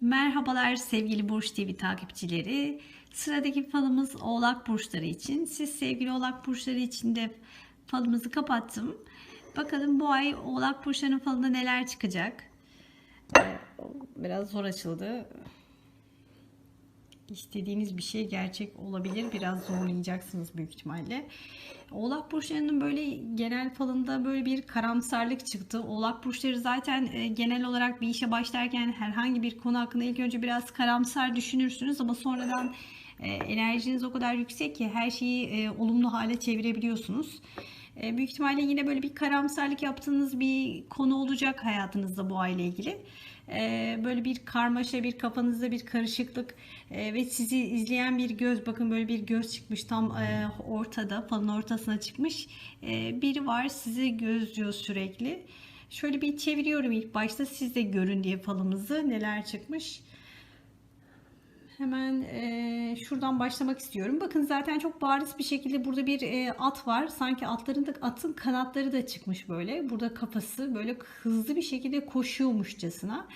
Merhabalar sevgili Burç TV takipçileri. Sıradaki falımız Oğlak Burçları için. Siz sevgili Oğlak Burçları için de falımızı kapattım. Bakalım bu ay Oğlak Burçları'nın falında neler çıkacak. Ee, Biraz zor açıldı. İstediğiniz bir şey gerçek olabilir. Biraz zorlayacaksınız büyük ihtimalle. Oğlak burçlarının böyle genel falında böyle bir karamsarlık çıktı. Oğlak burçları zaten e, genel olarak bir işe başlarken herhangi bir konu hakkında ilk önce biraz karamsar düşünürsünüz ama sonradan e, enerjiniz o kadar yüksek ki her şeyi e, olumlu hale çevirebiliyorsunuz. Büyük ihtimalle yine böyle bir karamsarlık yaptığınız bir konu olacak hayatınızda bu aile ilgili. E, böyle bir karmaşa, bir kafanızda bir karışıklık e, ve sizi izleyen bir göz, bakın böyle bir göz çıkmış tam e, ortada, falın ortasına çıkmış. E, biri var sizi gözlüyor sürekli. Şöyle bir çeviriyorum ilk başta siz de görün diye falımızı neler çıkmış. Hemen e, şuradan başlamak istiyorum. Bakın zaten çok bariz bir şekilde burada bir e, at var. Sanki atların da atın kanatları da çıkmış böyle. Burada kafası böyle hızlı bir şekilde koşuyormuşçasına.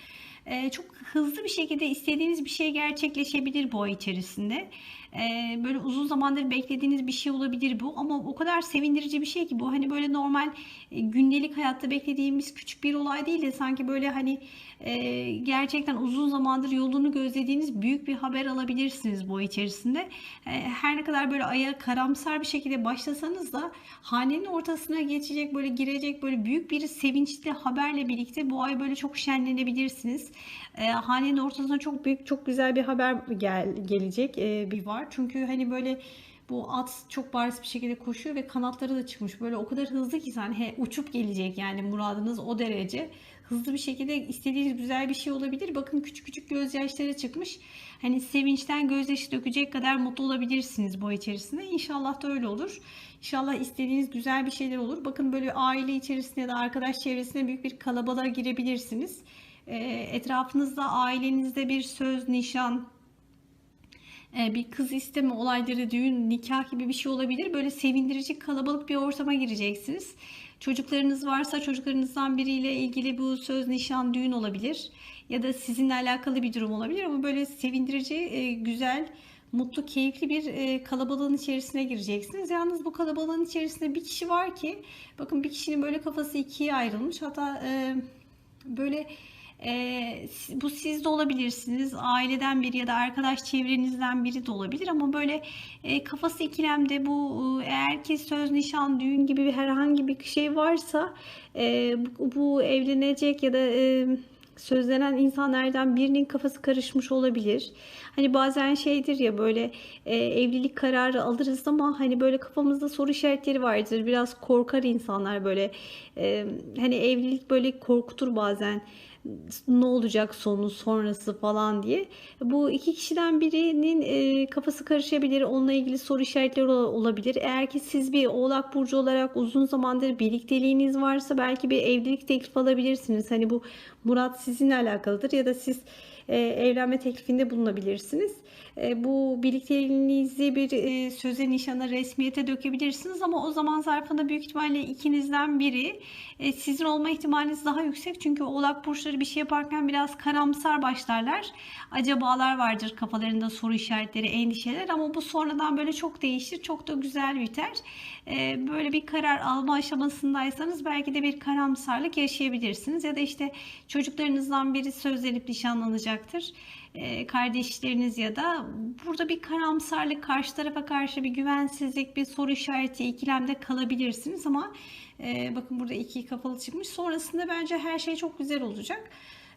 E, çok hızlı bir şekilde istediğiniz bir şey gerçekleşebilir bu ay içerisinde. E, böyle uzun zamandır beklediğiniz bir şey olabilir bu ama o kadar sevindirici bir şey ki bu hani böyle normal e, gündelik hayatta beklediğimiz küçük bir olay değil de sanki böyle hani e, gerçekten uzun zamandır yolunu gözlediğiniz büyük bir haber alabilirsiniz bu ay içerisinde. E, her ne kadar böyle aya karamsar bir şekilde başlasanız da hanenin ortasına geçecek böyle girecek böyle büyük bir sevinçli haberle birlikte bu ay böyle çok şenlenebilirsiniz. E, hanenin ortasına çok büyük çok güzel bir haber gel, gelecek e, bir var. Çünkü hani böyle bu at çok bariz bir şekilde koşuyor ve kanatları da çıkmış. Böyle o kadar hızlı ki sen he, uçup gelecek yani muradınız o derece. Hızlı bir şekilde istediğiniz güzel bir şey olabilir. Bakın küçük küçük gözyaşları çıkmış. Hani sevinçten gözyaşı dökecek kadar mutlu olabilirsiniz bu içerisinde. İnşallah da öyle olur. İnşallah istediğiniz güzel bir şeyler olur. Bakın böyle aile içerisinde da arkadaş çevresinde büyük bir kalabalığa girebilirsiniz. E, etrafınızda ailenizde bir söz, nişan, e, bir kız isteme olayları, düğün, nikah gibi bir şey olabilir. Böyle sevindirici kalabalık bir ortama gireceksiniz. Çocuklarınız varsa çocuklarınızdan biriyle ilgili bu söz, nişan, düğün olabilir. Ya da sizinle alakalı bir durum olabilir ama böyle sevindirici, e, güzel, mutlu, keyifli bir e, kalabalığın içerisine gireceksiniz. Yalnız bu kalabalığın içerisinde bir kişi var ki bakın bir kişinin böyle kafası ikiye ayrılmış. Hatta böyle e, bu siz de olabilirsiniz. Aileden biri ya da arkadaş çevrenizden biri de olabilir ama böyle e, kafası ikilemde bu e, eğer ki söz, nişan, düğün gibi herhangi bir şey varsa e, bu, bu evlenecek ya da e, sözlenen insanlardan birinin kafası karışmış olabilir. Hani bazen şeydir ya böyle e, evlilik kararı alırız ama hani böyle kafamızda soru işaretleri vardır. Biraz korkar insanlar böyle. E, hani evlilik böyle korkutur bazen ne olacak sonu sonrası falan diye. Bu iki kişiden birinin e, kafası karışabilir. Onunla ilgili soru işaretleri olabilir. Eğer ki siz bir oğlak burcu olarak uzun zamandır birlikteliğiniz varsa belki bir evlilik teklif alabilirsiniz. Hani bu Murat sizinle alakalıdır ya da siz e, evlenme teklifinde bulunabilirsiniz. E, bu birlikteliğinizi bir e, söze, nişana, resmiyete dökebilirsiniz ama o zaman zarfında büyük ihtimalle ikinizden biri e, sizin olma ihtimaliniz daha yüksek. Çünkü oğlak burçları bir şey yaparken biraz karamsar başlarlar. Acabalar vardır kafalarında soru işaretleri, endişeler ama bu sonradan böyle çok değişir, çok da güzel biter. Böyle bir karar alma aşamasındaysanız belki de bir karamsarlık yaşayabilirsiniz ya da işte çocuklarınızdan biri sözlenip nişanlanacaktır kardeşleriniz ya da burada bir karamsarlık, karşı tarafa karşı bir güvensizlik, bir soru işareti, ikilemde kalabilirsiniz ama e, bakın burada iki kafalı çıkmış. Sonrasında bence her şey çok güzel olacak.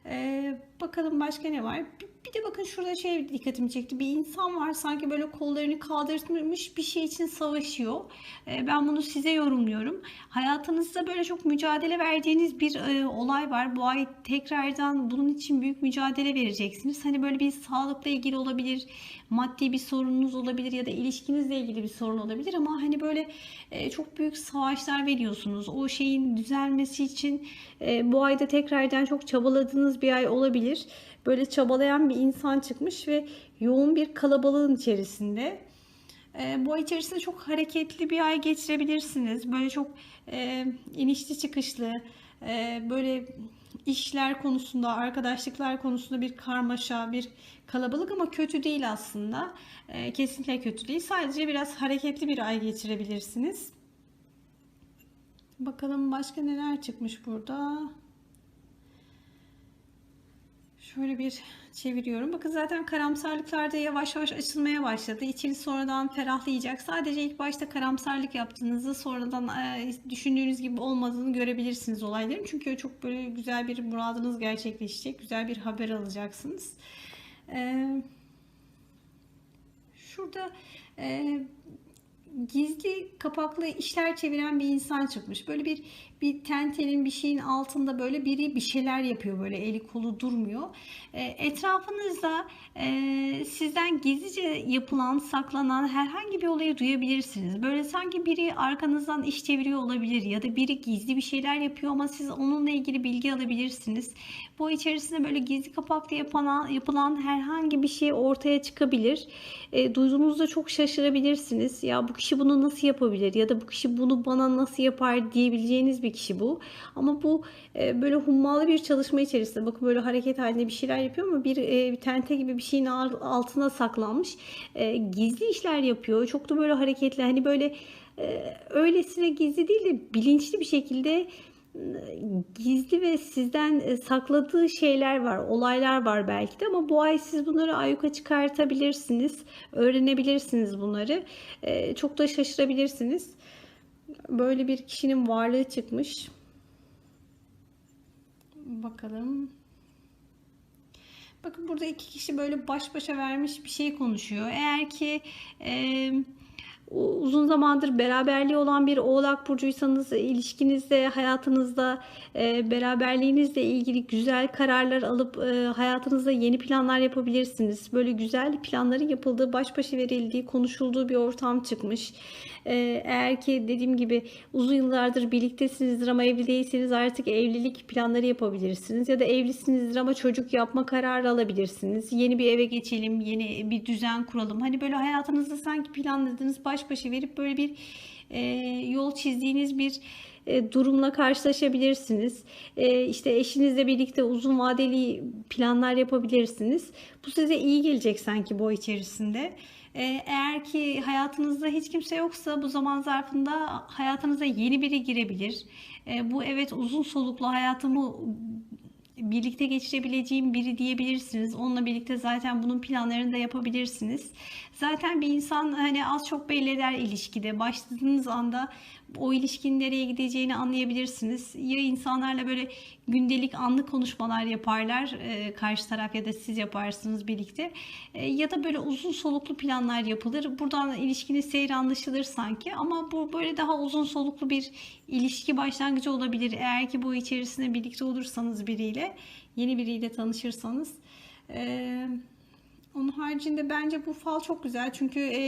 Ee, bakalım başka ne var? Bir, de bakın şurada şey dikkatimi çekti. Bir insan var sanki böyle kollarını kaldırmış bir şey için savaşıyor. Ee, ben bunu size yorumluyorum. Hayatınızda böyle çok mücadele verdiğiniz bir e, olay var. Bu ay tekrardan bunun için büyük mücadele vereceksiniz. Hani böyle bir sağlıkla ilgili olabilir, maddi bir sorununuz olabilir ya da ilişkinizle ilgili bir sorun olabilir ama hani böyle e, çok büyük savaşlar veriyorsunuz. O şeyin düzelmesi için e, bu ayda tekrardan çok çabaladığınız bir ay olabilir. Böyle çabalayan bir insan çıkmış ve yoğun bir kalabalığın içerisinde. E, bu ay içerisinde çok hareketli bir ay geçirebilirsiniz. Böyle çok e, inişli çıkışlı, e, böyle işler konusunda, arkadaşlıklar konusunda bir karmaşa, bir kalabalık ama kötü değil aslında. Kesinlikle kötü değil. Sadece biraz hareketli bir ay geçirebilirsiniz. Bakalım başka neler çıkmış burada. Şöyle bir çeviriyorum. Bakın zaten karamsarlıklar da yavaş yavaş açılmaya başladı. İçiniz sonradan ferahlayacak. Sadece ilk başta karamsarlık yaptığınızı sonradan e, düşündüğünüz gibi olmadığını görebilirsiniz olayların. Çünkü çok böyle güzel bir muradınız gerçekleşecek. Güzel bir haber alacaksınız. E, şurada e, gizli kapaklı işler çeviren bir insan çıkmış. Böyle bir bir tentenin bir şeyin altında böyle biri bir şeyler yapıyor böyle eli kolu durmuyor. E, etrafınızda e, sizden gizlice yapılan, saklanan herhangi bir olayı duyabilirsiniz. Böyle sanki biri arkanızdan iş çeviriyor olabilir ya da biri gizli bir şeyler yapıyor ama siz onunla ilgili bilgi alabilirsiniz. Bu içerisinde böyle gizli kapaklı yapılan, yapılan herhangi bir şey ortaya çıkabilir. E, duyduğunuzda çok şaşırabilirsiniz. Ya bu kişi bunu nasıl yapabilir ya da bu kişi bunu bana nasıl yapar diyebileceğiniz bir kişi bu. Ama bu e, böyle hummalı bir çalışma içerisinde bakın böyle hareket halinde bir şeyler yapıyor ama bir, e, bir tente gibi bir şeyin altına saklanmış. E, gizli işler yapıyor. Çok da böyle hareketli hani böyle e, öylesine gizli değil de bilinçli bir şekilde gizli ve sizden e, sakladığı şeyler var, olaylar var belki de ama bu ay siz bunları ayyuka çıkartabilirsiniz, öğrenebilirsiniz bunları. E, çok da şaşırabilirsiniz. Böyle bir kişinin varlığı çıkmış. Bakalım. Bakın burada iki kişi böyle baş başa vermiş bir şey konuşuyor. Eğer ki eee uzun zamandır beraberliği olan bir oğlak burcuysanız ilişkinizde, hayatınızda e, beraberliğinizle ilgili güzel kararlar alıp e, hayatınızda yeni planlar yapabilirsiniz. Böyle güzel planların yapıldığı, baş başa verildiği, konuşulduğu bir ortam çıkmış. E, eğer ki dediğim gibi uzun yıllardır birliktesinizdir ama evli değilseniz artık evlilik planları yapabilirsiniz. Ya da evlisinizdir ama çocuk yapma kararı alabilirsiniz. Yeni bir eve geçelim, yeni bir düzen kuralım. Hani böyle hayatınızda sanki planladığınız baş baş başa verip böyle bir e, yol çizdiğiniz bir e, durumla karşılaşabilirsiniz. E, işte eşinizle birlikte uzun vadeli planlar yapabilirsiniz. Bu size iyi gelecek sanki bu içerisinde. E, eğer ki hayatınızda hiç kimse yoksa bu zaman zarfında hayatınıza yeni biri girebilir. E, bu evet uzun soluklu hayatımı birlikte geçirebileceğim biri diyebilirsiniz. Onunla birlikte zaten bunun planlarını da yapabilirsiniz. Zaten bir insan hani az çok belli eder ilişkide. Başladığınız anda o ilişkinin nereye gideceğini anlayabilirsiniz. Ya insanlarla böyle gündelik anlık konuşmalar yaparlar e, karşı taraf ya da siz yaparsınız birlikte. E, ya da böyle uzun soluklu planlar yapılır. Buradan ilişkinin seyri anlaşılır sanki ama bu böyle daha uzun soluklu bir ilişki başlangıcı olabilir. Eğer ki bu içerisinde birlikte olursanız biriyle, yeni biriyle tanışırsanız. Eee onun haricinde bence bu fal çok güzel çünkü e,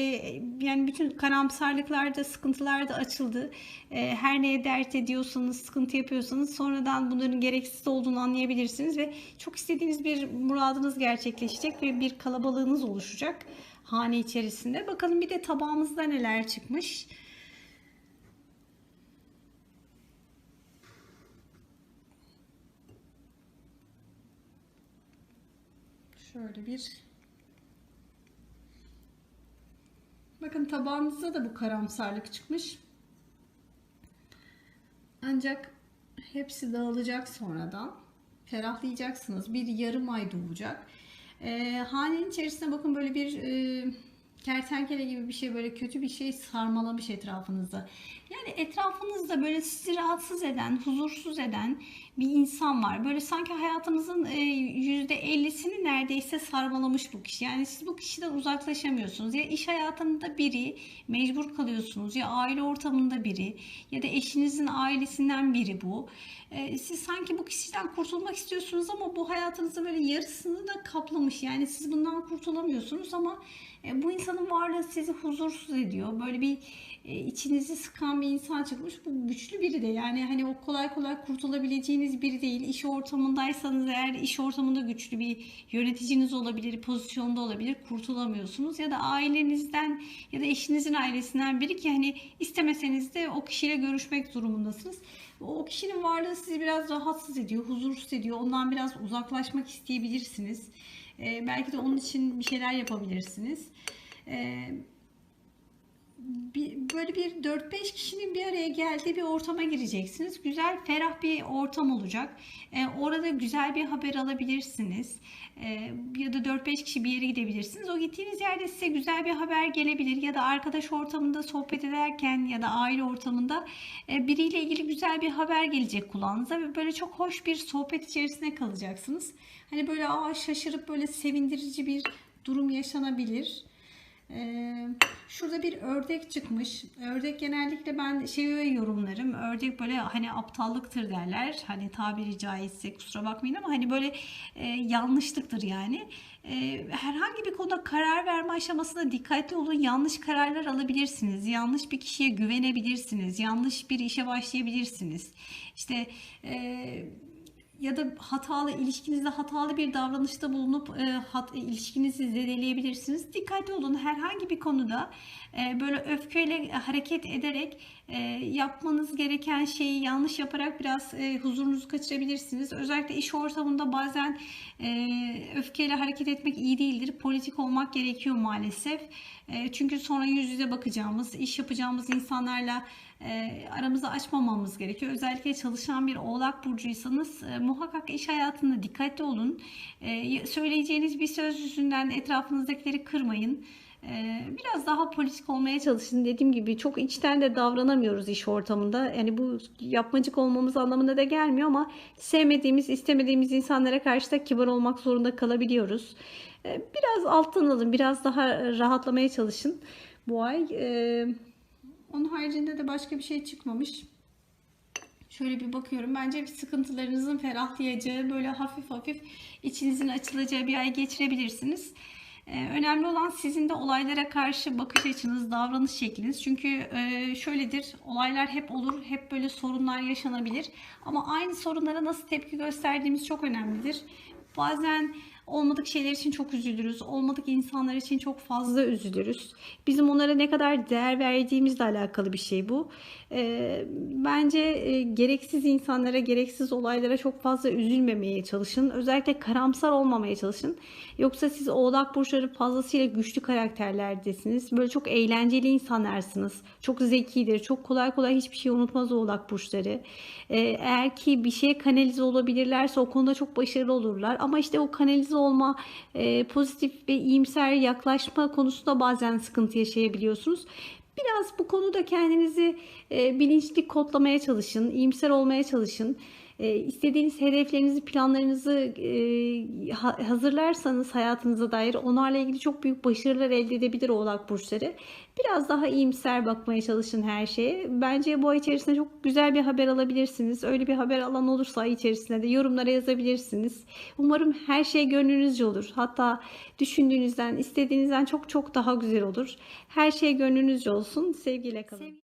yani bütün karamsarlıklar da sıkıntılar da açıldı. E, her neye dert ediyorsanız, sıkıntı yapıyorsanız sonradan bunların gereksiz olduğunu anlayabilirsiniz ve çok istediğiniz bir muradınız gerçekleşecek ve bir kalabalığınız oluşacak hane içerisinde. Bakalım bir de tabağımızda neler çıkmış. Şöyle bir Bakın tabağınızda da bu karamsarlık çıkmış. Ancak hepsi dağılacak sonradan. Ferahlayacaksınız. Bir yarım ay doğacak. E, hanenin içerisinde bakın böyle bir e, kertenkele gibi bir şey böyle kötü bir şey sarmalamış etrafınızda. Yani etrafınızda böyle sizi rahatsız eden, huzursuz eden bir insan var. Böyle sanki hayatınızın %50'sini e, neredeyse sarmalamış bu kişi. Yani siz bu kişiden uzaklaşamıyorsunuz. Ya iş hayatında biri mecbur kalıyorsunuz ya aile ortamında biri ya da eşinizin ailesinden biri bu. E, siz sanki bu kişiden kurtulmak istiyorsunuz ama bu hayatınızın böyle yarısını da kaplamış. Yani siz bundan kurtulamıyorsunuz ama e, bu insanın varlığı sizi huzursuz ediyor. Böyle bir içinizi sıkan bir insan çıkmış. Bu güçlü biri de yani hani o kolay kolay kurtulabileceğiniz biri değil. İş ortamındaysanız eğer iş ortamında güçlü bir yöneticiniz olabilir, pozisyonda olabilir. Kurtulamıyorsunuz ya da ailenizden ya da eşinizin ailesinden biri ki hani istemeseniz de o kişiyle görüşmek durumundasınız. O kişinin varlığı sizi biraz rahatsız ediyor, huzursuz ediyor. Ondan biraz uzaklaşmak isteyebilirsiniz. Ee, belki de onun için bir şeyler yapabilirsiniz. Ee, bir, böyle bir 4-5 kişinin bir araya geldiği bir ortama gireceksiniz. Güzel, ferah bir ortam olacak. Ee, orada güzel bir haber alabilirsiniz. Ee, ya da 4-5 kişi bir yere gidebilirsiniz. O gittiğiniz yerde size güzel bir haber gelebilir. Ya da arkadaş ortamında sohbet ederken ya da aile ortamında e, biriyle ilgili güzel bir haber gelecek kulağınıza. Ve böyle çok hoş bir sohbet içerisine kalacaksınız. Hani böyle aa şaşırıp böyle sevindirici bir durum yaşanabilir. Ee, şurada bir ördek çıkmış. Ördek genellikle ben şey yorumlarım. Ördek böyle hani aptallıktır derler. Hani tabiri caizse kusura bakmayın ama hani böyle e, yanlışlıktır yani. E, herhangi bir konuda karar verme aşamasında dikkatli olun. Yanlış kararlar alabilirsiniz. Yanlış bir kişiye güvenebilirsiniz. Yanlış bir işe başlayabilirsiniz. İşte eee ya da hatalı ilişkinizde hatalı bir davranışta bulunup e, hat, ilişkinizi zedeleyebilirsiniz. Dikkatli olun herhangi bir konuda e, böyle öfkeyle hareket ederek e, yapmanız gereken şeyi yanlış yaparak biraz e, huzurunuzu kaçırabilirsiniz. Özellikle iş ortamında bazen e, öfkeyle hareket etmek iyi değildir. Politik olmak gerekiyor maalesef. E, çünkü sonra yüz yüze bakacağımız, iş yapacağımız insanlarla e, aramızı açmamamız gerekiyor. Özellikle çalışan bir oğlak burcuysanız e, muhakkak iş hayatında dikkatli olun. E, söyleyeceğiniz bir söz yüzünden etrafınızdakileri kırmayın. E, biraz daha politik olmaya çalışın. Dediğim gibi çok içten de davranamıyoruz iş ortamında. Yani bu yapmacık olmamız anlamına da gelmiyor ama sevmediğimiz, istemediğimiz insanlara karşı da kibar olmak zorunda kalabiliyoruz. E, biraz alttan alın, biraz daha rahatlamaya çalışın bu ay. E, onun haricinde de başka bir şey çıkmamış. Şöyle bir bakıyorum. Bence sıkıntılarınızın ferahlayacağı, böyle hafif hafif içinizin açılacağı bir ay geçirebilirsiniz. Ee, önemli olan sizin de olaylara karşı bakış açınız, davranış şekliniz. Çünkü e, şöyledir, olaylar hep olur, hep böyle sorunlar yaşanabilir. Ama aynı sorunlara nasıl tepki gösterdiğimiz çok önemlidir. Bazen olmadık şeyler için çok üzülürüz. Olmadık insanlar için çok fazla üzülürüz. Bizim onlara ne kadar değer verdiğimizle alakalı bir şey bu. E, bence e, gereksiz insanlara, gereksiz olaylara çok fazla üzülmemeye çalışın. Özellikle karamsar olmamaya çalışın. Yoksa siz oğlak burçları fazlasıyla güçlü karakterlerdesiniz. Böyle çok eğlenceli insanlarsınız. Çok zekidir. Çok kolay kolay hiçbir şey unutmaz oğlak burçları. E, eğer ki bir şeye kanalize olabilirlerse o konuda çok başarılı olurlar. Ama işte o kanalize olma, e, pozitif ve iyimser yaklaşma konusunda bazen sıkıntı yaşayabiliyorsunuz. Biraz bu konuda kendinizi e, bilinçli kodlamaya çalışın, iyimser olmaya çalışın. E, istediğiniz hedeflerinizi, planlarınızı e, hazırlarsanız hayatınıza dair onlarla ilgili çok büyük başarılar elde edebilir oğlak burçları. Biraz daha iyimser bakmaya çalışın her şeye. Bence bu ay içerisinde çok güzel bir haber alabilirsiniz. Öyle bir haber alan olursa ay içerisinde de yorumlara yazabilirsiniz. Umarım her şey gönlünüzce olur. Hatta düşündüğünüzden, istediğinizden çok çok daha güzel olur. Her şey gönlünüzce olsun. Sevgiyle kalın.